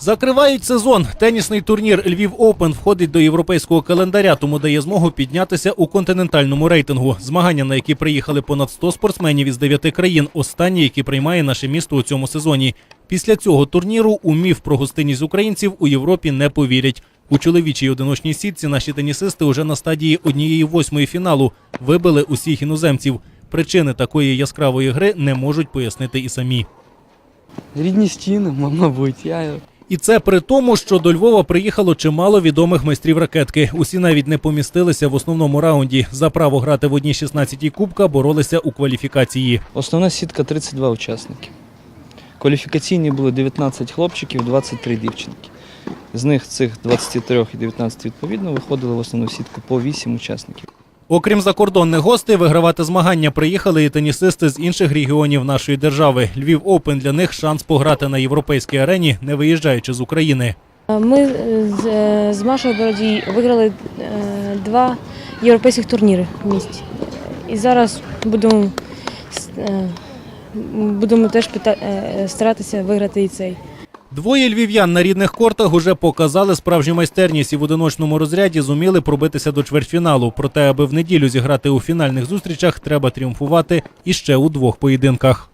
Закривають сезон. Тенісний турнір Львів Оупен входить до європейського календаря, тому дає змогу піднятися у континентальному рейтингу. Змагання, на які приїхали понад 100 спортсменів із 9 країн, останні, які приймає наше місто у цьому сезоні. Після цього турніру у міф про гостинність українців у Європі не повірять. У чоловічій одиночній сітці наші тенісисти уже на стадії однієї восьмої фіналу вибили усіх іноземців. Причини такої яскравої гри не можуть пояснити і самі. Рідні стіни, мабуть. Я І це при тому, що до Львова приїхало чимало відомих майстрів ракетки. Усі навіть не помістилися в основному раунді. За право грати в одній 16-й кубка боролися у кваліфікації. Основна сітка 32 учасники. Кваліфікаційні були 19 хлопчиків, 23 дівчинки. З них цих 23 і 19 відповідно виходили в основну сітку по 8 учасників. Окрім закордонних гостей, вигравати змагання приїхали і тенісисти з інших регіонів нашої держави. Львів Оупен для них шанс пограти на європейській арені, не виїжджаючи з України. Ми е, з, е, з Машою Бородій виграли е, два європейських турніри в місті. І зараз будемо, будемо теж старатися виграти і цей. Двоє львів'ян на рідних кортах уже показали справжню майстерність і в одиночному розряді зуміли пробитися до чвертьфіналу. Проте, аби в неділю зіграти у фінальних зустрічах, треба тріумфувати іще у двох поєдинках.